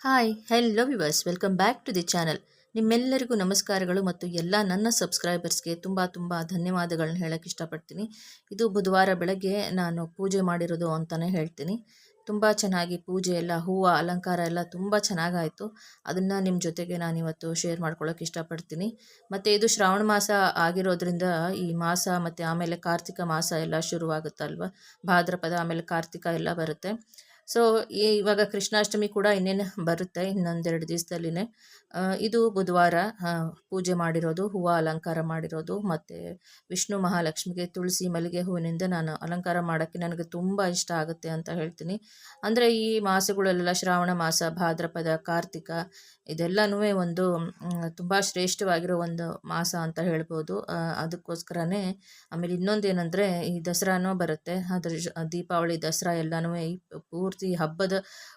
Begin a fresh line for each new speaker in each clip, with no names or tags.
Hi hello viewers welcome back to the channel ನಿಮ್ಮೆಲ್ಲರಿಗೂ ನಮಸ್ಕಾರಗಳು ಮತ್ತು ಎಲ್ಲ ನನ್ನ ಸಬ್ಸ್ಕ್ರೈಬರ್ಸ್ಗೆ ತುಂಬ ತುಂಬ ಧನ್ಯವಾದಗಳನ್ನ ಹೇಳಕ್ಕೆ ಇಷ್ಟಪಡ್ತೀನಿ. ಇದು ಬುಧವಾರ ಬೆಳಗ್ಗೆ ನಾನು ಪೂಜೆ ಮಾಡಿರೋದು ಅಂತಲೇ ಹೇಳ್ತೀನಿ. ತುಂಬ ಚೆನ್ನಾಗಿ ಪೂಜೆ ಎಲ್ಲ, ಹೂವು, ಅಲಂಕಾರ ಎಲ್ಲ ತುಂಬ ಚೆನ್ನಾಗಾಯಿತು. ಅದನ್ನು ನಿಮ್ಮ ಜೊತೆಗೆ ನಾನು ಇವತ್ತು ಶೇರ್ ಮಾಡ್ಕೊಳ್ಳೋಕೆ ಇಷ್ಟಪಡ್ತೀನಿ. ಮತ್ತು ಇದು ಶ್ರಾವಣ ಮಾಸ ಆಗಿರೋದ್ರಿಂದ ಈ ಮಾಸ ಮತ್ತು ಆಮೇಲೆ ಕಾರ್ತಿಕ ಮಾಸ ಎಲ್ಲ ಶುರುವಾಗುತ್ತಲ್ವ? ಭಾದ್ರಪದ ಆಮೇಲೆ ಕಾರ್ತಿಕ ಎಲ್ಲ ಬರುತ್ತೆ. ಸೊ ಇವಾಗ ಕೃಷ್ಣಾಷ್ಟಮಿ ಕೂಡ ಇನ್ನೇನು ಬರುತ್ತೆ ಇನ್ನೊಂದೆರಡು ದಿವಸದಲ್ಲಿನೇ. ಇದು ಬುಧವಾರ ಪೂಜೆ ಮಾಡಿರೋದು, ಹೂವು ಅಲಂಕಾರ ಮಾಡಿರೋದು, ಮತ್ತು ವಿಷ್ಣು ಮಹಾಲಕ್ಷ್ಮಿಗೆ ತುಳಸಿ ಮಲ್ಲಿಗೆ ಹೂವಿನಿಂದ ನಾನು ಅಲಂಕಾರ ಮಾಡೋಕ್ಕೆ ನನಗೆ ತುಂಬ ಇಷ್ಟ ಆಗುತ್ತೆ ಅಂತ ಹೇಳ್ತೀನಿ. ಅಂದರೆ ಈ ಮಾಸಗಳೆಲ್ಲ ಶ್ರಾವಣ ಮಾಸ, ಭಾದ್ರಪದ, ಕಾರ್ತಿಕ, ಇದೆಲ್ಲನೂ ಒಂದು ತುಂಬ ಶ್ರೇಷ್ಠವಾಗಿರೋ ಒಂದು ಮಾಸ ಅಂತ ಹೇಳ್ಬೋದು. ಅದಕ್ಕೋಸ್ಕರನೇ ಆಮೇಲೆ ಇನ್ನೊಂದು ಏನಂದರೆ ಈ ದಸರಾನೂ ಬರುತ್ತೆ. ಅದ್ರ ದೀಪಾವಳಿ, ದಸರಾ ಎಲ್ಲನೂ ಈ ಪೂರ್ತಿ ಹಬ್ಬದ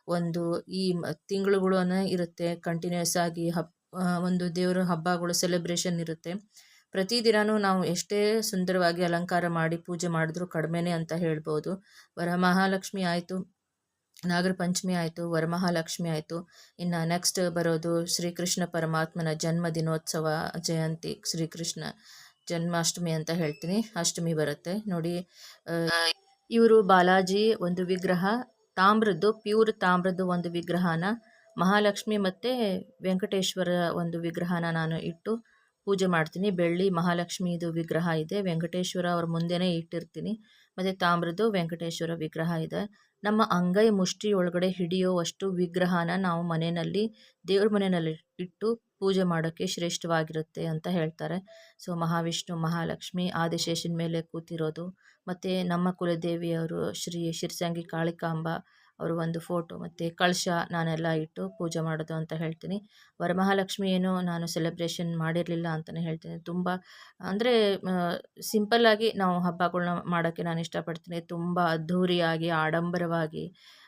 ಒಂದು ಈ ತಿಂಗಳುಗಳು ಇರುತ್ತೆ. ಕಂಟಿನ್ಯೂಸ್ ಆಗಿ ಹಬ್ ಒಂದು ದೇವರ ಹಬ್ಬಗಳು ಸೆಲೆಬ್ರೇಷನ್ ಇರುತ್ತೆ. ಪ್ರತಿದಿನವೂ ನಾವು ಎಷ್ಟೇ ಸುಂದರವಾಗಿ ಅಲಂಕಾರ ಮಾಡಿ ಪೂಜೆ ಮಾಡಿದ್ರೂ ಕಡಿಮೆನೇ ಅಂತ ಹೇಳ್ಬೋದು. ವರಮಹಾಲಕ್ಷ್ಮಿ ಆಯಿತು ನಾಗರ ಪಂಚಮಿ ಆಯಿತು, ವರಮಹಾಲಕ್ಷ್ಮಿ ಆಯಿತು. ಇನ್ನು ನೆಕ್ಸ್ಟ್ ಬರೋದು ಶ್ರೀಕೃಷ್ಣ ಪರಮಾತ್ಮನ ಜನ್ಮ ದಿನೋತ್ಸವ, ಜಯಂತಿ, ಶ್ರೀಕೃಷ್ಣ ಜನ್ಮಾಷ್ಟಮಿ ಅಂತ ಹೇಳ್ತೀನಿ. ಅಷ್ಟಮಿ ಬರುತ್ತೆ. ನೋಡಿ ಇವರು ಬಾಲಾಜಿ ಒಂದು ವಿಗ್ರಹ ತಾಮ್ರದ್ದು, ಪ್ಯೂರ್ ತಾಮ್ರದ್ದು ಒಂದು ವಿಗ್ರಹನ, ಮಹಾಲಕ್ಷ್ಮಿ ಮತ್ತು ವೆಂಕಟೇಶ್ವರ ಒಂದು ವಿಗ್ರಹನ ನಾನು ಇಟ್ಟು ಪೂಜೆ ಮಾಡ್ತೀನಿ. ಬೆಳ್ಳಿ ಮಹಾಲಕ್ಷ್ಮಿದು ವಿಗ್ರಹ ಇದೆ. ವೆಂಕಟೇಶ್ವರ ಅವ್ರ ಮುಂದೆನೇ ಇಟ್ಟಿರ್ತೀನಿ. ಮತ್ತು ತಾಮ್ರದ್ದು ವೆಂಕಟೇಶ್ವರ ವಿಗ್ರಹ ಇದೆ. ನಮ್ಮ ಅಂಗೈ ಮುಷ್ಟಿ ಒಳಗಡೆ ಹಿಡಿಯುವಷ್ಟು ವಿಗ್ರಹನ ನಾವು ಮನೆಯಲ್ಲಿ, ದೇವ್ರ ಮನೆಯಲ್ಲಿ ಇಟ್ಟು ಪೂಜೆ ಮಾಡೋಕ್ಕೆ ಶ್ರೇಷ್ಠವಾಗಿರುತ್ತೆ ಅಂತ ಹೇಳ್ತಾರೆ. ಸೊ ಮಹಾವಿಷ್ಣು, ಮಹಾಲಕ್ಷ್ಮಿ, ಆದಿಶೇಷನ ಮೇಲೆ ಕೂತಿರೋದು ಮತ್ತು ನಮ್ಮ ಕುಲದೇವಿಯವರು ಶ್ರೀ ಶಿರ್ಸಂಗಿ ಕಾಳಿಕಾಂಬ ಅವರು ಒಂದು ಫೋಟೋ ಮತ್ತು ಕಳಶ ನಾನೆಲ್ಲ ಇಟ್ಟು ಪೂಜೆ ಮಾಡೋದು ಅಂತ ಹೇಳ್ತೀನಿ. ವರಮಹಾಲಕ್ಷ್ಮಿ ಏನು ನಾನು ಸೆಲೆಬ್ರೇಷನ್ ಮಾಡಿರಲಿಲ್ಲ ಅಂತಲೇ ಹೇಳ್ತೀನಿ. ತುಂಬ, ಅಂದರೆ ಸಿಂಪಲ್ಲಾಗಿ ನಾವು ಹಬ್ಬಗಳನ್ನ ಮಾಡೋಕ್ಕೆ ನಾನು ಇಷ್ಟಪಡ್ತೀನಿ. ತುಂಬ ಅದ್ಧೂರಿಯಾಗಿ, ಆಡಂಬರವಾಗಿ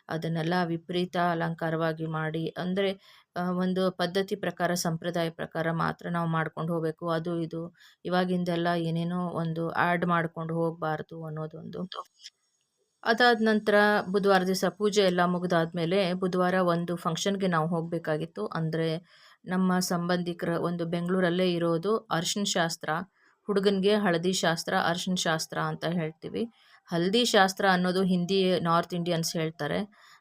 ಅದನ್ನೆಲ್ಲ ವಿಪರೀತ ಅಲಂಕಾರವಾಗಿ ಮಾಡಿ, ಅಂದರೆ ಒಂದು ಪದ್ಧತಿ ಪ್ರಕಾರ, ಸಂಪ್ರದಾಯ ಪ್ರಕಾರ ಮಾತ್ರ ನಾವು ಮಾಡ್ಕೊಂಡು ಹೋಗಬೇಕು. ಅದು ಇದು. ಇವಾಗಿಂದೆಲ್ಲ ಏನೇನೋ ಒಂದು ಆ್ಯಡ್ ಮಾಡ್ಕೊಂಡು ಹೋಗಬಾರ್ದು ಅನ್ನೋದೊಂದು. ಅದಾದ ನಂತರ ಬುಧವಾರ ದಿವಸ ಪೂಜೆ ಎಲ್ಲ ಮುಗಿದಾದ್ಮೇಲೆ ಬುಧವಾರ ಒಂದು ಫಂಕ್ಷನ್ಗೆ ನಾವು ಹೋಗಬೇಕಾಗಿತ್ತು. ಅಂದರೆ, ನಮ್ಮ ಸಂಬಂಧಿಕರ ಒಂದು ಬೆಂಗಳೂರಲ್ಲೇ ಇರೋದು ಅರ್ಶಿನ ಶಾಸ್ತ್ರ, ಹುಡುಗನಿಗೆ ಹಳದಿ ಶಾಸ್ತ್ರ, ಅರ್ಶಿನ ಶಾಸ್ತ್ರ ಅಂತ ಹೇಳ್ತೀವಿ. ಹಲ್ದಿ ಶಾಸ್ತ್ರ ಅನ್ನೋದು ಹಿಂದಿ, ನಾರ್ತ್ ಇಂಡಿಯನ್ಸ್ ಹೇಳ್ತಾರೆ.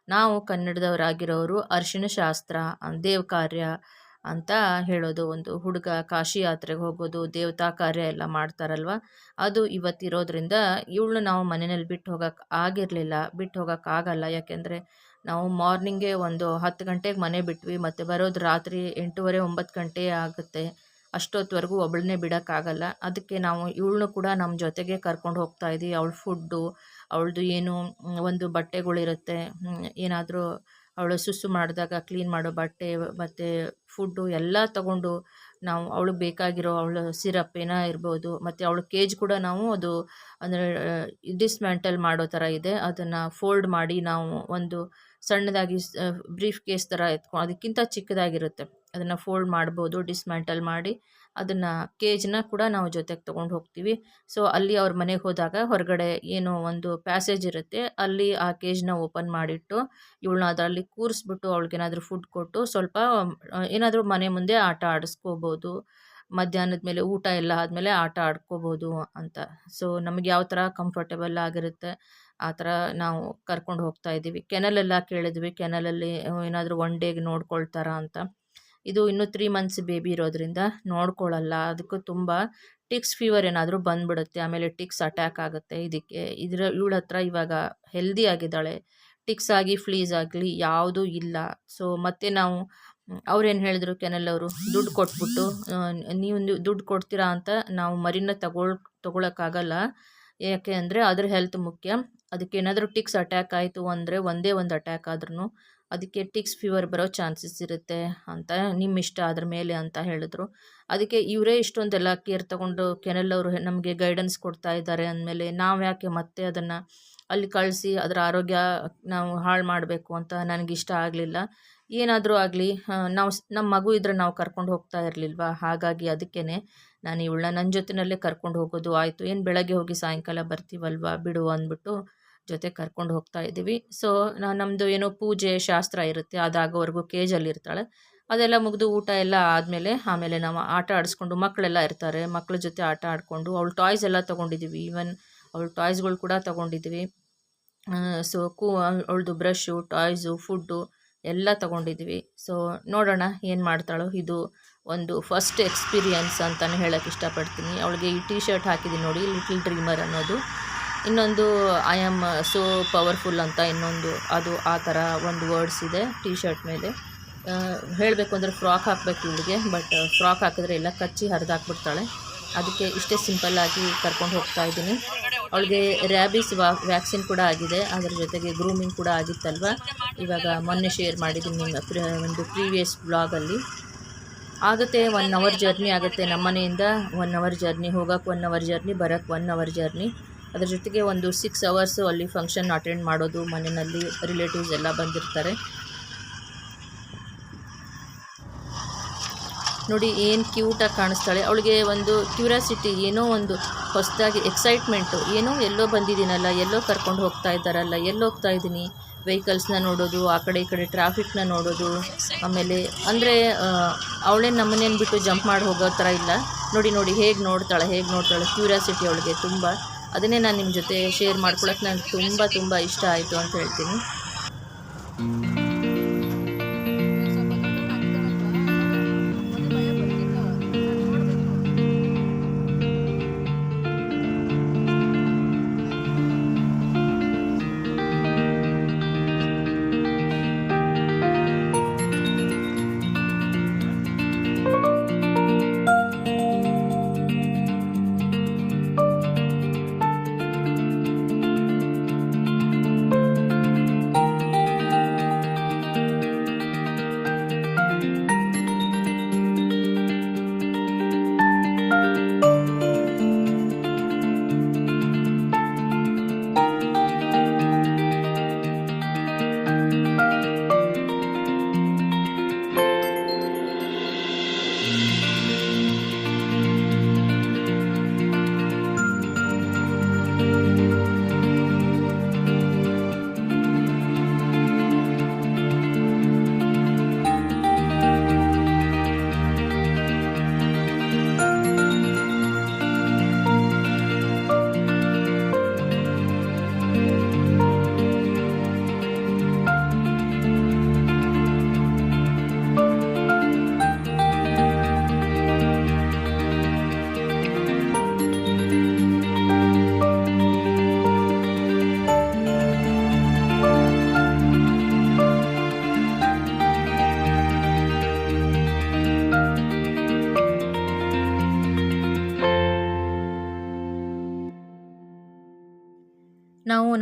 ನಾವು ಕನ್ನಡದವರಾಗಿರೋರು ಅರ್ಶಿನ ಶಾಸ್ತ್ರ ದೇವ ಕಾರ್ಯ ಅಂತ ಹೇಳೋದು ಒಂದು ಹುಡುಗ ಕಾಶಿ ಯಾತ್ರೆಗೆ ಹೋಗೋದು, ದೇವತಾ ಕಾರ್ಯ ಎಲ್ಲ ಮಾಡ್ತಾರಲ್ವ? ಅದು ಇವತ್ತಿರೋದ್ರಿಂದ ಇವಳನ್ನ ನಾವು ಮನೆಯಲ್ಲಿ ಬಿಟ್ಟು ಹೋಗೋಕೆ ಆಗಿರಲಿಲ್ಲ, ಬಿಟ್ಟು ಹೋಗೋಕೆ ಆಗಲ್ಲ. ಯಾಕೆಂದರೆ ನಾವು ಮಾರ್ನಿಂಗೇ ಒಂದು ಹತ್ತು ಗಂಟೆಗೆ ಮನೆ ಬಿಟ್ವಿ, ಮತ್ತು ಬರೋದು ರಾತ್ರಿ ಎಂಟೂವರೆ, ಒಂಬತ್ತು ಗಂಟೆ ಆಗುತ್ತೆ. ಅಷ್ಟೊತ್ತವರೆಗೂ ಒಬ್ಬಳನ್ನೇ ಬಿಡೋಕ್ಕಾಗಲ್ಲ. ಅದಕ್ಕೆ ನಾವು ಇವಳನ್ನು ಕೂಡ ನಮ್ಮ ಜೊತೆಗೆ ಕರ್ಕೊಂಡು ಹೋಗ್ತಾ ಇದ್ದೀವಿ ಅವಳ ಫುಡ್ಡು, ಅವಳದು ಏನು ಒಂದು ಬಟ್ಟೆಗಳಿರುತ್ತೆ ಏನಾದರೂ ಅವಳು ಸುಸ್ಸು ಮಾಡಿದಾಗ, ಕ್ಲೀನ್ ಮಾಡೋ ಬಟ್ಟೆ, ಮತ್ತು ಫುಡ್ಡು ಎಲ್ಲ ತಗೊಂಡು ನಾವು ಅವಳಿಗೆ ಬೇಕಾಗಿರೋ ಅವಳ ಸಿರಪ್ ಏನೋ ಇರ್ಬೋದು, ಮತ್ತು ಅವಳ ಕೇಜ್ ಕೂಡ ನಾವು ಅದು ಅಂದರೆ ಡಿಸ್ಮ್ಯಾಂಟಲ್ ಮಾಡೋ ಥರ ಇದೆ. ಅದನ್ನು ಫೋಲ್ಡ್ ಮಾಡಿ ನಾವು ಒಂದು ಸಣ್ಣದಾಗಿ ಬ್ರೀಫ್ ಕೇಸ್ ಥರ ಎತ್ಕೊಂಡು ಅದಕ್ಕಿಂತ ಚಿಕ್ಕದಾಗಿರುತ್ತೆ. ಅದನ್ನು ಫೋಲ್ಡ್ ಮಾಡ್ಬೋದು ಡಿಸ್ಮ್ಯಾಂಟಲ್ ಮಾಡಿ. ಅದನ್ನು ಕೇಜ್ನ ಕೂಡ ನಾವು ಜೊತೆಗೆ ತೊಗೊಂಡು ಹೋಗ್ತೀವಿ. ಸೊ ಅಲ್ಲಿ ಅವ್ರ ಮನೆಗೆ ಹೋದಾಗ ಹೊರಗಡೆ ಏನೋ ಒಂದು ಪ್ಯಾಸೇಜ್ ಇರುತ್ತೆ. ಅಲ್ಲಿ ಆ ಕೇಜ್ನ ಓಪನ್ ಮಾಡಿಟ್ಟು ಇವಳನ್ನ ಅದರಲ್ಲಿ ಕೂರಿಸ್ಬಿಟ್ಟು ಅವಳಿಗೇನಾದರೂ ಫುಡ್ ಕೊಟ್ಟು ಸ್ವಲ್ಪ ಏನಾದರೂ ಮನೆ ಮುಂದೆ ಆಟ ಆಡಿಸ್ಕೋಬೋದು. ಮಧ್ಯಾಹ್ನದ ಮೇಲೆ ಊಟ ಎಲ್ಲ ಆದಮೇಲೆ ಆಟ ಆಡ್ಕೋಬೋದು ಅಂತ. ಸೊ ನಮಗೆ ಯಾವ ಥರ ಕಂಫರ್ಟೇಬಲ್ ಆಗಿರುತ್ತೆ, ಆ ಥರ ನಾವು ಕರ್ಕೊಂಡು ಹೋಗ್ತಾ ಇದ್ದೀವಿ ಕೆನಲೆಲ್ಲ ಕೇಳಿದ್ವಿ. ಕೆನಲಲ್ಲಿ ಏನಾದರೂ ಒನ್ ಡೇಗೆ ನೋಡ್ಕೊಳ್ತಾರ ಅಂತ. ಇದು ಇನ್ನೂ ತ್ರೀ ಮಂತ್ಸ್ ಬೇಬಿ ಇರೋದ್ರಿಂದ ನೋಡ್ಕೊಳ್ಳಲ್ಲ ಅದಕ್ಕೂ ತುಂಬ ಟಿಕ್ಸ್ ಫೀವರ್ ಏನಾದರೂ ಬಂದ್ಬಿಡುತ್ತೆ, ಆಮೇಲೆ ಟಿಕ್ಸ್ ಅಟ್ಯಾಕ್ ಆಗುತ್ತೆ. ಇದಕ್ಕೆ ಇದರ ಇವಳ ಹತ್ರ ಇವಾಗ ಹೆಲ್ದಿ ಆಗಿದ್ದಾಳೆ. ಟಿಕ್ಸ್ ಆಗಿ ಫ್ಲೀಸ್ ಆಗಲಿ ಯಾವುದೂ ಇಲ್ಲ. ಸೊ ಮತ್ತೆ ನಾವು ಅವ್ರೇನು ಹೇಳಿದ್ರು ಕೆನಲ್ ಅವರು? ದುಡ್ಡು ಕೊಟ್ಬಿಟ್ಟು ನೀವು ದುಡ್ಡು ಕೊಡ್ತೀರಾ ಅಂತ ನಾವು ಮರಿನ ತಗೊಳ್, ತೊಗೊಳಕ್ಕಾಗಲ್ಲ. ಯಾಕೆ ಅಂದರೆ ಅದ್ರ ಹೆಲ್ತ್ ಮುಖ್ಯ. ಅದಕ್ಕೆ ಏನಾದರೂ ಟಿಕ್ಸ್ ಅಟ್ಯಾಕ್ ಆಯಿತು ಅಂದರೆ ಒಂದೇ ಒಂದು ಅಟ್ಯಾಕ್ ಆದ್ರೂ ಅದಕ್ಕೆ ಟಿಕ್ಸ್ ಫೀವರ್ ಬರೋ ಚಾನ್ಸಸ್ ಇರುತ್ತೆ ಅಂತ ನಿಮ್ಮ ಇಷ್ಟ ಅದ್ರ ಮೇಲೆ ಅಂತ ಹೇಳಿದ್ರು. ಅದಕ್ಕೆ ಇವರೇ ಇಷ್ಟೊಂದೆಲ್ಲ ಕೇರ್ ತಗೊಂಡು ಕೆನಲ್ ಅವರು ನಮಗೆ ಗೈಡೆನ್ಸ್ ಕೊಡ್ತಾ ಇದ್ದಾರೆ ಅಂದಮೇಲೆ ನಾವು ಯಾಕೆ ಮತ್ತೆ ಅದನ್ನು ಅಲ್ಲಿ ಕಳಿಸಿ ಅದರ ಆರೋಗ್ಯ ನಾವು ಹಾಳು ಮಾಡಬೇಕು ಅಂತ ನನಗಿಷ್ಟ ಆಗಲಿಲ್ಲ. ಏನಾದರೂ ಆಗಲಿ ನಾವು ನಮ್ಮ ಮಗು ಇದ್ರೆ ನಾವು ಕರ್ಕೊಂಡು ಹೋಗ್ತಾ ಇರಲಿಲ್ವಾ? ಹಾಗಾಗಿ ಅದಕ್ಕೇ ನಾನು ಇವಳನ್ನ ನನ್ನ ಜೊತೆಯಲ್ಲೇ ಕರ್ಕೊಂಡು ಹೋಗೋದು ಆಯಿತು. ಏನು ಬೆಳಗ್ಗೆ ಹೋಗಿ ಸಾಯಂಕಾಲ ಬರ್ತೀವಲ್ವಾ? ಬಿಡು ಅಂದ್ಬಿಟ್ಟು ಜೊತೆ ಕರ್ಕೊಂಡು ಹೋಗ್ತಾ ಇದ್ದೀವಿ. ಸೊ ನಮ್ಮದು ಏನೋ ಪೂಜೆ ಶಾಸ್ತ್ರ ಇರುತ್ತೆ. ಅದಾಗೋವರೆಗೂ ಕೇಜಲ್ಲಿ ಇರ್ತಾಳೆ. ಅದೆಲ್ಲ ಮುಗಿದು ಊಟ ಎಲ್ಲ ಆದಮೇಲೆ ಆಮೇಲೆ ನಾವು ಆಟ ಆಡಿಸ್ಕೊಂಡು ಮಕ್ಕಳೆಲ್ಲ ಇರ್ತಾರೆ. ಮಕ್ಕಳ ಜೊತೆ ಆಟ ಆಡಿಕೊಂಡು ಅವಳು ಟಾಯ್ಸ್ ಎಲ್ಲ ತೊಗೊಂಡಿದ್ದೀವಿ. ಈವನ್ ಅವಳು ಟಾಯ್ಸ್ಗಳು ಕೂಡ ತೊಗೊಂಡಿದ್ವಿ ಸೊ ಕೂ, ಅವಳದು ಬ್ರಷು ಟಾಯ್ಸು ಫುಡ್ಡು ಎಲ್ಲ ತೊಗೊಂಡಿದ್ವಿ ಸೊ ನೋಡೋಣ ಏನು ಮಾಡ್ತಾಳೋ. ಇದು ಒಂದು ಫಸ್ಟ್ ಎಕ್ಸ್ಪೀರಿಯನ್ಸ್ ಅಂತಲೇ ಹೇಳೋಕ್ಕೆ ಇಷ್ಟಪಡ್ತೀನಿ. ಅವಳಿಗೆ ಈ ಟಿ ಶರ್ಟ್ ಹಾಕಿದ್ದೀನಿ ನೋಡಿ ಲಿಟಲ್ ಡ್ರೀಮರ್ ಅನ್ನೋದು. ಇನ್ನೊಂದು ಐ ಆಮ್ ಸೋ ಪವರ್ಫುಲ್ ಅಂತ ಇನ್ನೊಂದು, ಅದು ಆ ಥರ ಒಂದು ವರ್ಡ್ಸ್ ಇದೆ ಟಿ ಶರ್ಟ್ ಮೇಲೆ ಹೇಳಬೇಕು ಅಂದರೆ ಫ್ರಾಕ್ ಹಾಕಬೇಕು ಇವಳಿಗೆ ಬಟ್ ಫ್ರಾಕ್ ಹಾಕಿದ್ರೆ ಎಲ್ಲ ಕಚ್ಚಿ ಹರಿದಾಕ್ಬಿಡ್ತಾಳೆ. ಅದಕ್ಕೆ ಇಷ್ಟೇ ಸಿಂಪಲ್ಲಾಗಿ ಕರ್ಕೊಂಡು ಹೋಗ್ತಾ ಇದ್ದೀನಿ. ಅವಳಿಗೆ ರ್ಯಾಬಿಸ್ ವಾ ವ್ಯಾಕ್ಸಿನ್ ಕೂಡ ಆಗಿದೆ. ಅದರ ಜೊತೆಗೆ ಗ್ರೂಮಿಂಗ್ ಕೂಡ ಆಗಿತ್ತಲ್ವ? ಇವಾಗ ಮೊನ್ನೆ ಶೇರ್ ಮಾಡಿದ್ದೀನಿ ನಿಮ್ಮ ಒಂದು ಪ್ರೀವಿಯಸ್ ಬ್ಲಾಗಲ್ಲಿ ಆಗುತ್ತೆ ಒನ್ ಅವರ್ ಜರ್ನಿ ಆಗುತ್ತೆ ನಮ್ಮನೆಯಿಂದ. ಒನ್ ಅವರ್ ಜರ್ನಿ ಹೋಗೋಕ್ಕೆ ಒನ್ ಅವರ್ ಜರ್ನಿ ಬರೋಕ್ಕೆ ಒನ್ ಅವರ್ ಜರ್ನಿ ಅದ್ರ ಜೊತೆಗೆ ಒಂದು ಸಿಕ್ಸ್ ಅವರ್ಸು ಅಲ್ಲಿ ಫಂಕ್ಷನ್ ಅಟೆಂಡ್ ಮಾಡೋದು, ಮನೆಯಲ್ಲಿ ರಿಲೇಟಿವ್ಸ್ ಎಲ್ಲ ಬಂದಿರ್ತಾರೆ. ನೋಡಿ ಏನು ಕ್ಯೂಟಾಗಿ ಕಾಣಿಸ್ತಾಳೆ. ಅವಳಿಗೆ ಒಂದು ಕ್ಯೂರಿಯಾಸಿಟಿ ಏನೋ ಒಂದು ಹೊಸದಾಗಿ ಎಕ್ಸೈಟ್ಮೆಂಟು ಏನೋ ಎಲ್ಲೋ ಬಂದಿದ್ದೀನಲ್ಲ, ಎಲ್ಲೋ ಕರ್ಕೊಂಡು ಹೋಗ್ತಾ ಇದ್ದಾರಲ್ಲ, ಎಲ್ಲೋ ಹೋಗ್ತಾ ಇದ್ದೀನಿ? ವೆಹಿಕಲ್ಸ್ನ ನೋಡೋದು, ಆ ಕಡೆ ಈ ಕಡೆ ಟ್ರಾಫಿಕ್ನ ನೋಡೋದು, ಆಮೇಲೆ ಅಂದರೆ ಅವಳೇ ನಮ್ಮನೇನು ಬಿಟ್ಟು ಜಂಪ್ ಮಾಡಿ ಹೋಗೋ ಥರ ಇಲ್ಲ. ನೋಡಿ ನೋಡಿ, ಹೇಗೆ ನೋಡ್ತಾಳೆ ಹೇಗೆ ನೋಡ್ತಾಳೆ ಕ್ಯೂರಿಯಾಸಿಟಿ ಅವಳಿಗೆ ತುಂಬ. ಅದನ್ನೇ ನಾನು ನಿಮ್ಮ ಜೊತೆ ಶೇರ್ ಮಾಡ್ಕೊಳಕ್ಕೆ ನನಗೆ ತುಂಬ ತುಂಬ ಇಷ್ಟ ಆಯಿತು ಅಂತ ಹೇಳ್ತೀನಿ.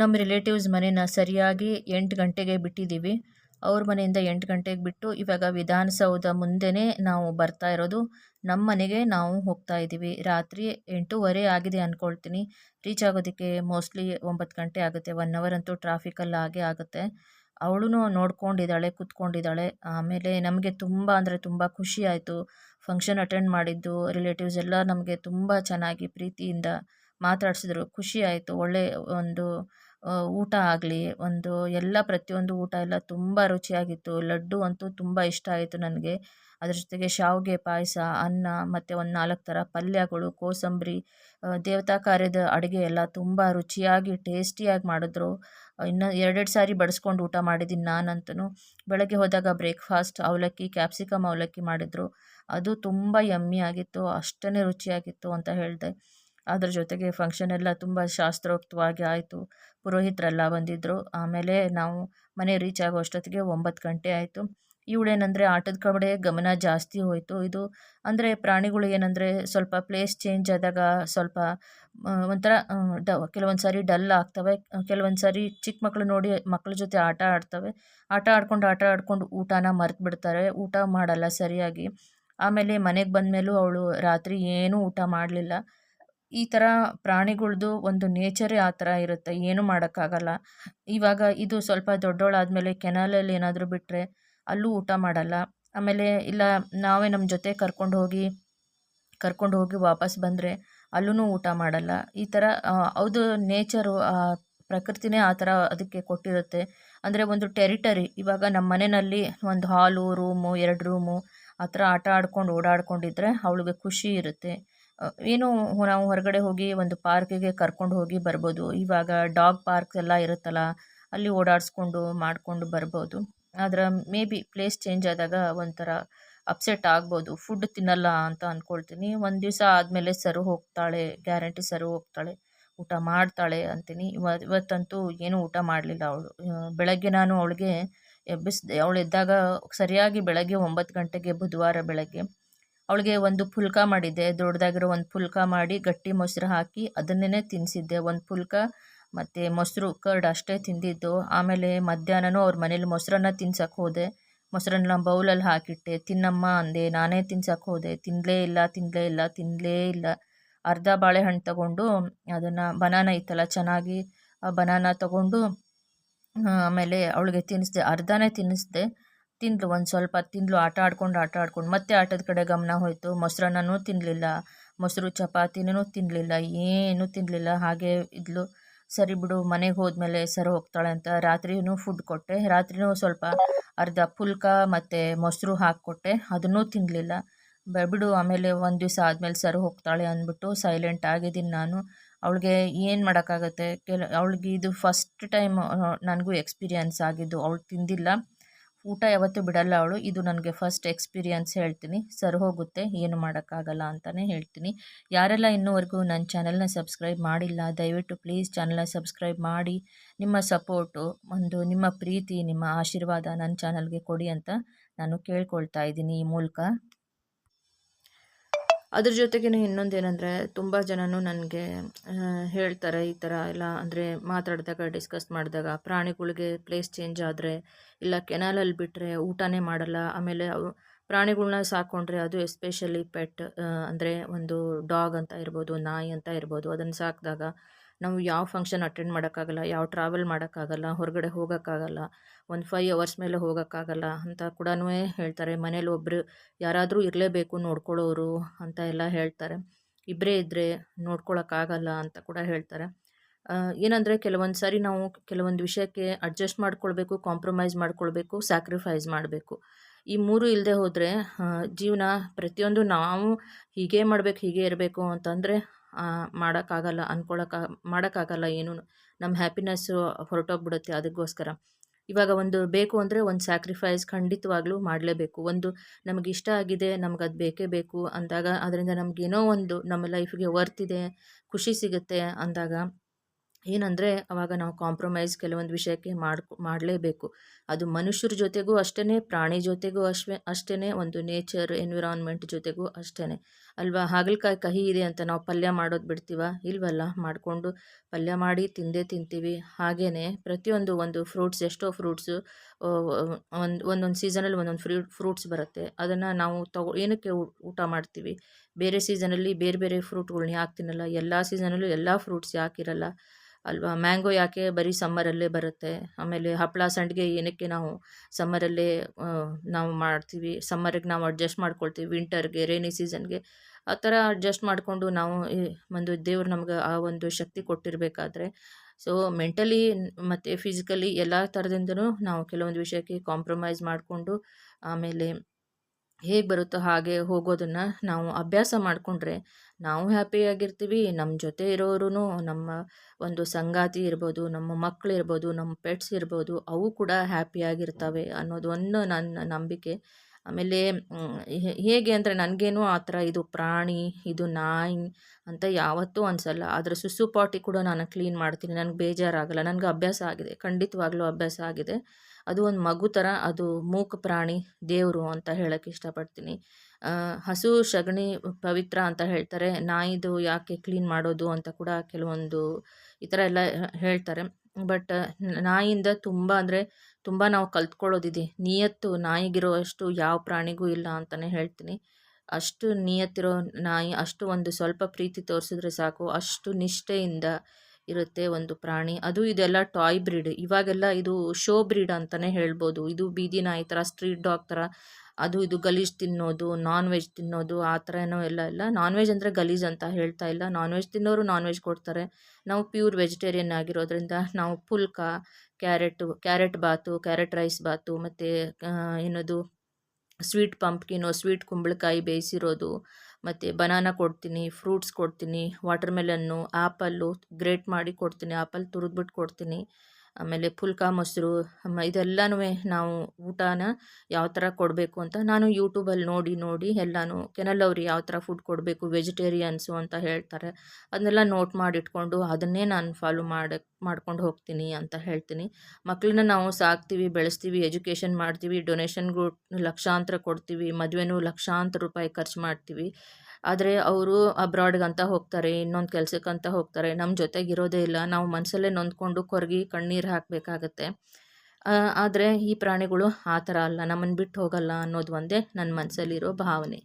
ನಮ್ಮ ರಿಲೇಟಿವ್ಸ್ ಮನೇನ ಸರಿಯಾಗಿ ಎಂಟು ಗಂಟೆಗೆ ಬಿಟ್ಟಿದ್ದೀವಿ. ಅವ್ರ ಮನೆಯಿಂದ ಎಂಟು ಗಂಟೆಗೆ ಬಿಟ್ಟು ಇವಾಗ ವಿಧಾನಸೌಧ ಮುಂದೆನೇ ನಾವು ಬರ್ತಾ ಇರೋದು. ನಮ್ಮ ಮನೆಗೆ ನಾವು ಹೋಗ್ತಾ ಇದ್ದೀವಿ. ರಾತ್ರಿ ಎಂಟೂವರೆ ಆಗಿದೆ ಅಂದ್ಕೊಳ್ತೀನಿ ರೀಚ್ ಆಗೋದಕ್ಕೆ ಮೋಸ್ಟ್ಲಿ ಒಂಬತ್ತು ಗಂಟೆ ಆಗುತ್ತೆ. ಒನ್ ಅವರ್ ಅಂತೂ ಟ್ರಾಫಿಕಲ್ಲಿ ಆಗೇ ಆಗುತ್ತೆ. ಅವಳು ನೋಡ್ಕೊಂಡಿದ್ದಾಳೆ, ಕೂತ್ಕೊಂಡಿದ್ದಾಳೆ. ಆಮೇಲೆ ನಮಗೆ ತುಂಬ ಅಂದರೆ ತುಂಬ ಖುಷಿ ಆಯಿತು. ಫಂಕ್ಷನ್ ಅಟೆಂಡ್ ಮಾಡಿದ್ದು ರಿಲೇಟಿವ್ಸ್ ಎಲ್ಲ ನಮಗೆ ತುಂಬ ಚೆನ್ನಾಗಿ ಪ್ರೀತಿಯಿಂದ ಮಾತಾಡಿಸಿದ್ರು. ಖುಷಿ ಆಯಿತು. ಒಳ್ಳೆ ಒಂದು ಊಟ ಆಗಲಿ, ಒಂದು ಎಲ್ಲ ಪ್ರತಿಯೊಂದು ಊಟ ಎಲ್ಲ ತುಂಬ ರುಚಿಯಾಗಿತ್ತು. ಲಡ್ಡು ಅಂತೂ ತುಂಬ ಇಷ್ಟ ಆಯಿತು ನನಗೆ. ಅದ್ರ ಜೊತೆಗೆ ಶಾವಿಗೆ, ಪಾಯಸ, ಅನ್ನ, ಮತ್ತು ಒಂದು ನಾಲ್ಕು ಥರ ಪಲ್ಯಗಳು, ಕೋಸಂಬರಿ ದೇವತಾ ಕಾರ್ಯದ ಅಡುಗೆ ಎಲ್ಲ ತುಂಬ ರುಚಿಯಾಗಿ, ಟೇಸ್ಟಿಯಾಗಿ ಮಾಡಿದ್ರು. ಇನ್ನು ಎರಡೆರಡು ಸಾರಿ ಬಡಿಸ್ಕೊಂಡು ಊಟ ಮಾಡಿದ್ದೀನಿ ನಾನಂತೂ ಬೆಳಗ್ಗೆ ಹೋದಾಗ ಬ್ರೇಕ್ಫಾಸ್ಟ್, ಅವಲಕ್ಕಿ, ಕ್ಯಾಪ್ಸಿಕಮ್ ಅವಲಕ್ಕಿ ಮಾಡಿದರು. ಅದು ತುಂಬ ಯಮ್ಮಿ ಆಗಿತ್ತು ಅಷ್ಟೇ ರುಚಿಯಾಗಿತ್ತು ಅಂತ ಹೇಳಿದೆ. ಅದ್ರ ಜೊತೆಗೆ ಫಂಕ್ಷನ್ ಎಲ್ಲ ತುಂಬ ಶಾಸ್ತ್ರೋಕ್ತವಾಗಿ ಆಯಿತು. ಪುರೋಹಿತರೆಲ್ಲ ಬಂದಿದ್ದರು ಆಮೇಲೆ ನಾವು ಮನೆ ರೀಚ್ ಆಗೋ ಅಷ್ಟೊತ್ತಿಗೆ ಒಂಬತ್ತು ಗಂಟೆ ಆಯಿತು. ಇವಳೇನಂದರೆ ಆಟದ ಕಡೆ ಗಮನ ಜಾಸ್ತಿ ಹೋಯಿತು. ಇದು ಅಂದರೆ ಪ್ರಾಣಿಗಳು ಏನಂದರೆ ಸ್ವಲ್ಪ ಪ್ಲೇಸ್ ಚೇಂಜ್ ಆದಾಗ ಸ್ವಲ್ಪ ಒಂಥರ ಡ, ಕೆಲವೊಂದು ಸಾರಿ ಡಲ್ ಆಗ್ತವೆ. ಕೆಲವೊಂದು ಸಾರಿ ಚಿಕ್ಕ ಮಕ್ಕಳು ನೋಡಿ ಮಕ್ಕಳ ಜೊತೆ ಆಟ ಆಡ್ತವೆ. ಆಟ ಆಡ್ಕೊಂಡು ಆಟ ಆಡ್ಕೊಂಡು ಊಟನ ಮರೆತು ಬಿಡ್ತಾರೆ. ಊಟ ಮಾಡಲ್ಲ ಸರಿಯಾಗಿ. ಆಮೇಲೆ ಮನೆಗೆ ಬಂದಮೇಲೂ ಅವಳು ರಾತ್ರಿ ಏನೂ ಊಟ ಮಾಡಲಿಲ್ಲ. ಈ ಥರ ಪ್ರಾಣಿಗಳ್ದು ಒಂದು ನೇಚರೇ ಆ ಥರ ಇರುತ್ತೆ, ಏನೂ ಮಾಡೋಕ್ಕಾಗಲ್ಲ. ಇವಾಗ ಇದು ಸ್ವಲ್ಪ ದೊಡ್ಡವಳಾದಮೇಲೆ ಕೆನಾಲಲ್ಲಿ ಏನಾದರೂ ಬಿಟ್ಟರೆ ಅಲ್ಲೂ ಊಟ ಮಾಡಲ್ಲ. ಆಮೇಲೆ ಇಲ್ಲ, ನಾವೇ ನಮ್ಮ ಜೊತೆ ಕರ್ಕೊಂಡು ಹೋಗಿ ಕರ್ಕೊಂಡು ಹೋಗಿ ವಾಪಸ್ ಬಂದರೆ ಅಲ್ಲೂ ಊಟ ಮಾಡಲ್ಲ. ಈ ಥರ ಅದು ನೇಚರು ಪ್ರಕೃತಿನೇ ಆ ಥರ ಅದಕ್ಕೆ ಕೊಟ್ಟಿರುತ್ತೆ. ಅಂದರೆ ಒಂದು ಟೆರಿಟರಿ, ಇವಾಗ ನಮ್ಮ ಮನೆಯಲ್ಲಿ ಒಂದು ಹಾಲು, ರೂಮು, ಎರಡು ರೂಮು, ಆ ಥರ ಆಟ ಆಡ್ಕೊಂಡು ಓಡಾಡ್ಕೊಂಡಿದ್ರೆ ಅವಳಿಗೆ ಖುಷಿ ಇರುತ್ತೆ. ಏನು ನಾವು ಹೊರಗಡೆ ಹೋಗಿ ಒಂದು ಪಾರ್ಕಿಗೆ ಕರ್ಕೊಂಡು ಹೋಗಿ ಬರ್ಬೋದು. ಇವಾಗ ಡಾಗ್ ಪಾರ್ಕ್ ಎಲ್ಲ ಇರುತ್ತಲ್ಲ, ಅಲ್ಲಿ ಓಡಾಡಿಸ್ಕೊಂಡು ಮಾಡಿಕೊಂಡು ಬರ್ಬೋದು. ಆದರೆ ಮೇ ಬಿ ಪ್ಲೇಸ್ ಚೇಂಜ್ ಆದಾಗ ಒಂಥರ ಅಪ್ಸೆಟ್ ಆಗ್ಬೋದು. ಫುಡ್ ತಿನ್ನಲ್ಲ ಅಂತ ಅಂದ್ಕೊಳ್ತೀನಿ ಒಂದು ದಿವಸ ಆದಮೇಲೆ ಸರು ಹೋಗ್ತಾಳೆ, ಗ್ಯಾರಂಟಿ ಸರು ಹೋಗ್ತಾಳೆ, ಊಟ ಮಾಡ್ತಾಳೆ ಅಂತೀನಿ. ಇವ ಇವತ್ತಂತೂ ಏನೂ ಊಟ ಮಾಡಲಿಲ್ಲ ಅವಳು. ಬೆಳಗ್ಗೆ ನಾನು ಅವಳಿಗೆ ಎಬ್ಬಿಸಿದೆ, ಅವಳು ಎದ್ದಾಗ ಸರಿಯಾಗಿ ಬೆಳಗ್ಗೆ ಒಂಬತ್ತು ಗಂಟೆಗೆ ಬುಧವಾರ ಬೆಳಗ್ಗೆ ಅವಳಿಗೆ ಒಂದು ಪುಲ್ಕ ಮಾಡಿದ್ದೆ. ದೊಡ್ಡದಾಗಿರೋ ಒಂದು ಪುಲ್ಕ ಮಾಡಿ ಗಟ್ಟಿ ಮೊಸರು ಹಾಕಿ ಅದನ್ನೇ ತಿನ್ನಿಸಿದ್ದೆ ಒಂದು ಪುಲ್ಕ ಮತ್ತು ಮೊಸರು ಕರ್ಡ್ ಅಷ್ಟೇ ತಿಂದಿದ್ದು. ಆಮೇಲೆ ಮಧ್ಯಾಹ್ನನೂ ಅವ್ರ ಮನೇಲಿ ಮೊಸರನ್ನ ತಿನ್ಸಕ್ಕೆ ಹೋದೆ. ಮೊಸರನ್ನ ಬೌಲಲ್ಲಿ ಹಾಕಿಟ್ಟೆ. ತಿನ್ನಮ್ಮ ಅಂದೆ. ನಾನೇ ತಿನ್ಸಕ್ಕೆ ಹೋದೆ. ತಿನ್ನಲೇ ಇಲ್ಲ ತಿನ್ನಲೇ ಇಲ್ಲ ತಿನ್ನಲೇ ಇಲ್ಲ. ಅರ್ಧ ಬಾಳೆಹಣ್ಣು ತಗೊಂಡು ಅದನ್ನು ಬನಾನ ಇತ್ತಲ್ಲ, ಚೆನ್ನಾಗಿ ಆ ಬನಾನ ತಗೊಂಡು, ಆಮೇಲೆ ಅವಳಿಗೆ ತಿನ್ನಿಸ್ದೆ ಅರ್ಧನೇ ತಿನ್ನಿಸ್ದೆ ತಿಂದ್ಲು, ಒಂದು ಸ್ವಲ್ಪ ತಿಂದ್ಲು, ಆಟ ಆಡ್ಕೊಂಡು ಆಟ ಆಡ್ಕೊಂಡು. ಮತ್ತೆ ಆಟದ ಕಡೆ ಗಮನ ಹೋಯಿತು. ಮೊಸರನ್ನೂ ತಿನ್ನಲಿಲ್ಲ ಮೊಸರು, ಚಪಾತಿನೂ ತಿನ್ನಲಿಲ್ಲ ಏನೂ ತಿನ್ನಲಿಲ್ಲ ಹಾಗೆ ಇದ್ಲು. ಸರಿ ಬಿಡು, ಮನೆಗೆ ಹೋದ್ಮೇಲೆ ಸರ್ ಹೋಗ್ತಾಳೆ ಅಂತ. ರಾತ್ರಿನೂ ಫುಡ್ ಕೊಟ್ಟೆ. ರಾತ್ರಿನೂ ಸ್ವಲ್ಪ ಅರ್ಧ ಪುಲ್ಕ ಮತ್ತು ಮೊಸರು ಹಾಕ್ಕೊಟ್ಟೆ. ಅದನ್ನೂ ತಿನ್ನಲಿಲ್ಲ ಬಿಡು, ಆಮೇಲೆ ಒಂದು ದಿವಸ ಆದಮೇಲೆ ಸರ್ ಹೋಗ್ತಾಳೆ ಅಂದ್ಬಿಟ್ಟು ಸೈಲೆಂಟ್ ಆಗಿದ್ದೀನಿ ನಾನು. ಅವಳಿಗೆ ಏನು ಮಾಡೋಕ್ಕಾಗತ್ತೆ? ಕೆಲ ಅವಳಿಗೆ ಇದು ಫಸ್ಟ್ ಟೈಮ್ ನನಗೂ ಎಕ್ಸ್ಪೀರಿಯನ್ಸ್ ಆಗಿದ್ದು. ಅವಳು ತಿಂದಿಲ್ಲ. ಊಟ ಯಾವತ್ತೂ ಬಿಡಲ್ಲ ಅವಳು. ಇದು ನನಗೆ ಫಸ್ಟ್ ಎಕ್ಸ್ಪೀರಿಯನ್ಸ್ ಹೇಳ್ತೀನಿ. ಸರಿ ಹೋಗುತ್ತೆ, ಏನು ಮಾಡೋಕ್ಕಾಗಲ್ಲ ಅಂತಲೇ ಹೇಳ್ತೀನಿ. ಯಾರೆಲ್ಲ ಇನ್ನೂವರೆಗೂ ನನ್ನ ಚಾನಲ್ನ ಸಬ್ಸ್ಕ್ರೈಬ್ ಮಾಡಿಲ್ಲ, ದಯವಿಟ್ಟು ಪ್ಲೀಸ್ ಚಾನಲ್ನ ಸಬ್ಸ್ಕ್ರೈಬ್ ಮಾಡಿ. ನಿಮ್ಮ ಸಪೋರ್ಟು ಒಂದು ನಿಮ್ಮ ಪ್ರೀತಿ, ನಿಮ್ಮ ಆಶೀರ್ವಾದ ನನ್ನ ಚಾನಲ್ಗೆ ಕೊಡಿ ಅಂತ ನಾನು ಕೇಳ್ಕೊಳ್ತಾ ಇದ್ದೀನಿ ಈ ಮೂಲಕ. ಅದ್ರ ಜೊತೆಗೇ ಏನಂದರೆ ತುಂಬ ಜನನು ನನಗೆ ಹೇಳ್ತಾರೆ ಈ ಥರ ಎಲ್ಲ ಅಂದರೆ ಮಾತಾಡಿದಾಗ ಡಿಸ್ಕಸ್ ಮಾಡಿದಾಗ, ಪ್ರಾಣಿಗಳಿಗೆ ಪ್ಲೇಸ್ ಚೇಂಜ್ ಆದರೆ, ಇಲ್ಲ ಕೆನಾಲಲ್ಲಿ ಬಿಟ್ಟರೆ ಊಟನೇ ಮಾಡಲ್ಲ, ಆಮೇಲೆ ಅವು ಪ್ರಾಣಿಗಳನ್ನ ಸಾಕೊಂಡ್ರೆ ಅದು ಎಸ್ಪೆಷಲಿ ಪೆಟ್ ಅಂದರೆ ಒಂದು ಡಾಗ್ ಅಂತ ಇರ್ಬೋದು, ನಾಯಿ ಅಂತ ಇರ್ಬೋದು, ಅದನ್ನು ಸಾಕಿದಾಗ ನಾವು ಯಾವ ಫಂಕ್ಷನ್ ಅಟೆಂಡ್ ಮಾಡೋಕ್ಕಾಗಲ್ಲ, ಯಾವ ಟ್ರಾವೆಲ್ ಮಾಡೋಕ್ಕಾಗಲ್ಲ, ಹೊರಗಡೆ ಹೋಗೋಕ್ಕಾಗಲ್ಲ, ಒಂದು ಫೈವ್ ಅವರ್ಸ್ ಮೇಲೆ ಹೋಗೋಕ್ಕಾಗಲ್ಲ ಅಂತ ಕೂಡ ಹೇಳ್ತಾರೆ. ಮನೇಲಿ ಒಬ್ಬರು ಯಾರಾದರೂ ಇರಲೇಬೇಕು ನೋಡ್ಕೊಳ್ಳೋರು ಅಂತ ಎಲ್ಲ ಹೇಳ್ತಾರೆ. ಇಬ್ಬರೇ ಇದ್ದರೆ ನೋಡ್ಕೊಳಕ್ಕಾಗಲ್ಲ ಅಂತ ಕೂಡ ಹೇಳ್ತಾರೆ. ಏನಂದರೆ ಕೆಲವೊಂದು ಸಾರಿ ನಾವು ಕೆಲವೊಂದು ವಿಷಯಕ್ಕೆ ಅಡ್ಜಸ್ಟ್ ಮಾಡ್ಕೊಳ್ಬೇಕು ಕಾಂಪ್ರಮೈಸ್ ಮಾಡ್ಕೊಳ್ಬೇಕು ಸ್ಯಾಕ್ರಿಫೈಸ್ ಮಾಡಬೇಕು. ಈ ಮೂರು ಇಲ್ಲದೆ ಹೋದರೆ ಜೀವನ ಪ್ರತಿಯೊಂದು ನಾವು ಹೀಗೆ ಮಾಡಬೇಕು, ಹೀಗೆ ಇರಬೇಕು ಅಂತಂದರೆ ಮಾಡೋಕ್ಕಾಗಲ್ಲ ಅಂದ್ಕೊಳಕ್ಕ ಮಾಡೋಕ್ಕಾಗಲ್ಲ ಏನೂ ನಮ್ಮ ಹ್ಯಾಪಿನೆಸ್ಸು ಹೊರಟೋಗ್ಬಿಡುತ್ತೆ ಅದಕ್ಕೋಸ್ಕರ. ಇವಾಗ ಒಂದು ಬೇಕು ಅಂದರೆ ಒಂದು ಸ್ಯಾಕ್ರಿಫೈಸ್ ಖಂಡಿತವಾಗ್ಲೂ ಮಾಡಲೇಬೇಕು. ಒಂದು ನಮಗೆ ಇಷ್ಟ ಆಗಿದೆ, ನಮ್ಗೆ ಅದು ಬೇಕೇ ಬೇಕು ಅಂದಾಗ ಅದರಿಂದ ನಮಗೇನೋ ಒಂದು ನಮ್ಮ ಲೈಫ್ಗೆ ವರ್ತ್ ಇದೆ, ಖುಷಿ ಸಿಗುತ್ತೆ ಅಂದಾಗ ಏನಂದರೆ ಅವಾಗ ನಾವು ಕಾಂಪ್ರಮೈಸ್ ಕೆಲವೊಂದು ವಿಷಯಕ್ಕೆ ಮಾಡ್ಕೊ, ಮಾಡಲೇಬೇಕು. ಅದು ಮನುಷ್ಯರ ಜೊತೆಗೂ ಅಷ್ಟೇ ಪ್ರಾಣಿ ಜೊತೆಗೂ ಅಷ್ಟೇ ಅಷ್ಟೇ ಒಂದು ನೇಚರ್ ಎನ್ವಿರಾನ್ಮೆಂಟ್ ಜೊತೆಗೂ ಅಷ್ಟೇ ಅಲ್ವಾ? ಹಾಗಲಕಾಯಿ ಕಹಿ ಇದೆ ಅಂತ ನಾವು ಪಲ್ಯ ಮಾಡೋದು ಬಿಡ್ತೀವ? ಇಲ್ವಲ್ಲ, ಮಾಡಿಕೊಂಡು ಪಲ್ಯ ಮಾಡಿ ತಿಂದೇ ತಿಂತೀವಿ. ಹಾಗೆಯೇ ಪ್ರತಿಯೊಂದು ಒಂದು ಫ್ರೂಟ್ಸ್, ಎಷ್ಟೋ ಫ್ರೂಟ್ಸು ಒಂದು, ಒಂದೊಂದು ಸೀಸನಲ್ಲಿ ಒಂದೊಂದು ಫ್ರೂ, ಫ್ರೂಟ್ಸ್ ಬರುತ್ತೆ. ಅದನ್ನು ನಾವು ತಗೋ, ಏನಕ್ಕೆ ಊಟ ಮಾಡ್ತೀವಿ? ಬೇರೆ ಸೀಸನಲ್ಲಿ ಬೇರೆ ಬೇರೆ ಫ್ರೂಟ್ಗಳ್ನ ಯಾಕೆ ತಿನ್ನಲ್ಲ? ಎಲ್ಲ ಸೀಸನಲ್ಲೂ ಎಲ್ಲ ಫ್ರೂಟ್ಸ್ ಯಾಕಿರಲ್ಲ ಅಲ್ವಾ? ಮ್ಯಾಂಗೋ ಯಾಕೆ ಬರೀ ಸಮ್ಮರಲ್ಲೇ ಬರುತ್ತೆ? ಆಮೇಲೆ ಹಪ್ಪಳ ಸಂಡಿಗೆ ಏನಕ್ಕೆ ನಾವು ಸಮ್ಮರಲ್ಲೇ ನಾವು ಮಾಡ್ತೀವಿ? ಸಮ್ಮರಿಗೆ ನಾವು ಅಡ್ಜಸ್ಟ್ ಮಾಡ್ಕೊಳ್ತೀವಿ. ವಿಂಟರ್ಗೆ ರೈನಿ ಸೀಸನ್ಗೆ ಆ ಥರ ಅಡ್ಜಸ್ಟ್ ಮಾಡಿಕೊಂಡು ನಾವು ಒಂದು ದೇವ್ರು ನಮ್ಗೆ ಆ ಒಂದು ಶಕ್ತಿ ಕೊಟ್ಟಿರಬೇಕಾದ್ರೆ ಸೊ ಮೆಂಟಲಿ ಮತ್ತು ಫಿಸಿಕಲಿ ಎಲ್ಲ ಥರದಿಂದನೂ ನಾವು ಕೆಲವೊಂದು ವಿಷಯಕ್ಕೆ ಕಾಂಪ್ರಮೈಸ್ ಮಾಡಿಕೊಂಡು ಆಮೇಲೆ ಹೇಗೆ ಬರುತ್ತೋ ಹಾಗೆ ಹೋಗೋದನ್ನು ನಾವು ಅಭ್ಯಾಸ ಮಾಡಿಕೊಂಡ್ರೆ ನಾವು ಹ್ಯಾಪಿಯಾಗಿರ್ತೀವಿ ನಮ್ಮ ಜೊತೆ ಇರೋರು ನಮ್ಮ ಒಂದು ಸಂಗಾತಿ ಇರ್ಬೋದು, ನಮ್ಮ ಮಕ್ಕಳು ಇರ್ಬೋದು, ನಮ್ಮ ಪೆಟ್ಸ್ ಇರ್ಬೋದು, ಅವು ಕೂಡ ಹ್ಯಾಪಿಯಾಗಿರ್ತವೆ ಅನ್ನೋದು ಒಂದು ನನ್ನ ನಂಬಿಕೆ. ಆಮೇಲೆ ಹೇಗೆ ಅಂದರೆ ನನಗೇನು ಆ ಥರ ಇದು ಪ್ರಾಣಿ, ಇದು ನಾಯಿ ಅಂತ ಯಾವತ್ತೂ ಅನಿಸಲ್ಲ. ಆದರೆ ಸುಸು ಪಾಟಿ ಕೂಡ ನಾನು ಕ್ಲೀನ್ ಮಾಡ್ತೀನಿ. ನನಗೆ ಬೇಜಾರಾಗಲ್ಲ. ನನಗೆ ಅಭ್ಯಾಸ ಆಗಿದೆ. ಖಂಡಿತವಾಗ್ಲೂ ಅಭ್ಯಾಸ ಆಗಿದೆ. ಅದು ಒಂದು ಮಗು ಥರ, ಅದು ಮೂಕ ಪ್ರಾಣಿ ದೇವರು ಅಂತ ಹೇಳೋಕ್ಕೆ ಇಷ್ಟಪಡ್ತೀನಿ. ಹಸು ಸಗಣಿ ಪವಿತ್ರ ಅಂತ ಹೇಳ್ತಾರೆ. ನಾಯಿದು ಯಾಕೆ ಕ್ಲೀನ್ ಮಾಡೋದು ಅಂತ ಕೂಡ ಕೆಲವೊಂದು ಈ ಥರ ಎಲ್ಲ ಹೇಳ್ತಾರೆ. ಬಟ್, ನಾಯಿಯಿಂದ ತುಂಬ ಅಂದರೆ ತುಂಬ ನಾವು ಕಲ್ತ್ಕೊಳ್ಳೋದಿದೆ. ನಿಯತ್ತು ನಾಯಿಗಿರೋ ಅಷ್ಟು ಯಾವ ಪ್ರಾಣಿಗೂ ಇಲ್ಲ ಅಂತಲೇ ಹೇಳ್ತೀನಿ. ಅಷ್ಟು ನಿಯತ್ತಿರೋ ನಾಯಿ, ಅಷ್ಟು ಒಂದು ಸ್ವಲ್ಪ ಪ್ರೀತಿ ತೋರಿಸಿದ್ರೆ ಸಾಕು. ಅಷ್ಟು ನಿಷ್ಠೆಯಿಂದ ಇರುತ್ತೆ ಒಂದು ಪ್ರಾಣಿ. ಅದು ಇದೆಲ್ಲ ಟಾಯ್ ಬ್ರೀಡ್. ಇವಾಗೆಲ್ಲ ಇದು ಶೋ ಬ್ರೀಡ್ ಅಂತಲೇ ಹೇಳ್ಬೋದು. ಇದು ಬೀದಿ ನಾಯಿ ಥರ, ಸ್ಟ್ರೀಟ್ ಡಾಗ್ ಥರ. ಅದು ಇದು ಗಲೀಜ್ ತಿನ್ನೋದು ನಾನ್ ವೆಜ್ ತಿನ್ನೋದು, ಆ ಥರ ಏನೋ ಎಲ್ಲ ಇಲ್ಲ ನಾನ್ ವೆಜ್ ಅಂದರೆ ಗಲೀಜ್ ಅಂತ ಹೇಳ್ತಾ ಇಲ್ಲ. ನಾನ್ ವೆಜ್ ತಿನ್ನೋರು ನಾನ್ ವೆಜ್ ಕೊಡ್ತಾರೆ. ನಾವು ಪ್ಯೂರ್ ವೆಜಿಟೇರಿಯನ್ ಆಗಿರೋದ್ರಿಂದ ನಾವು ಪುಲ್ಕ, ಕ್ಯಾರೆಟು, ಕ್ಯಾರೆಟ್ ಬಾತು, ಕ್ಯಾರೆಟ್ ರೈಸ್ ಬಾತು, ಮತ್ತು ಏನದು, ಸ್ವೀಟ್ ಪಂಪ್ಕಿನು, ಸ್ವೀಟ್ ಕುಂಬಳಕಾಯಿ ಬೇಯಿಸಿರೋದು ಮತ್ತು ಬನಾನ ಕೊಡ್ತೀನಿ ಫ್ರೂಟ್ಸ್ ಕೊಡ್ತೀನಿ ವಾಟರ್ಮೆಲನ್ನು ಆ್ಯಪಲ್ಲು ಗ್ರೇಟ್ ಮಾಡಿ ಕೊಡ್ತೀನಿ ಆ್ಯಪಲ್ ತುರಿದ್ಬಿಟ್ಟು ಕೊಡ್ತೀನಿ. ಆಮೇಲೆ ಪುಲ್ಕ ಮೊಸರು ಇದೆಲ್ಲನೂ ನಾವು ಊಟನ ಯಾವ ಥರ ಕೊಡಬೇಕು ಅಂತ ನಾನು ಯೂಟ್ಯೂಬಲ್ಲಿ ನೋಡಿ ನೋಡಿ ಎಲ್ಲನೂ ಕೆನಲ್ ಯಾವ ಥರ ಫುಡ್ ಕೊಡಬೇಕು ವೆಜಿಟೇರಿಯನ್ಸು ಅಂತ ಹೇಳ್ತಾರೆ. ಅದನ್ನೆಲ್ಲ ನೋಟ್ ಮಾಡಿಟ್ಕೊಂಡು ಅದನ್ನೇ ನಾನು ಫಾಲೋ ಮಾಡಿ, ಮಾಡ್ಕೊಂಡು ಹೋಗ್ತೀನಿ ಅಂತ ಹೇಳ್ತೀನಿ. ಮಕ್ಕಳನ್ನ ನಾವು ಸಾಕ್ತೀವಿ, ಬೆಳೆಸ್ತೀವಿ ಎಜುಕೇಷನ್ ಮಾಡ್ತೀವಿ ಡೊನೇಷನ್ಗೂ ಲಕ್ಷಾಂತರ ಕೊಡ್ತೀವಿ, ಮದುವೆನೂ ಲಕ್ಷಾಂತರ ರೂಪಾಯಿ ಖರ್ಚು ಮಾಡ್ತೀವಿ. ಆದರೆ ಅವರು ಅಬ್ರಾಡ್ಗಂತ ಹೋಗ್ತಾರೆ, ಇನ್ನೊಂದು ಕೆಲಸಕ್ಕಂತ ಹೋಗ್ತಾರೆ ನಮ್ಮ ಜೊತೆಗಿರೋದೇ ಇಲ್ಲ, ನಾವು ಮನಸ್ಸಲ್ಲೇ ನೊಂದ್ಕೊಂಡು ಕೊರಗಿ ಕಣ್ಣೀರು ಹಾಕಬೇಕಾಗತ್ತೆ. ಆದರೆ ಈ ಪ್ರಾಣಿಗಳು ಆ ಥರ ಅಲ್ಲ ನಮ್ಮನ್ನು ಬಿಟ್ಟು ಹೋಗಲ್ಲ ಅನ್ನೋದು ಒಂದೇ ನನ್ನ ಮನಸ್ಸಲ್ಲಿರೋ ಭಾವನೆ.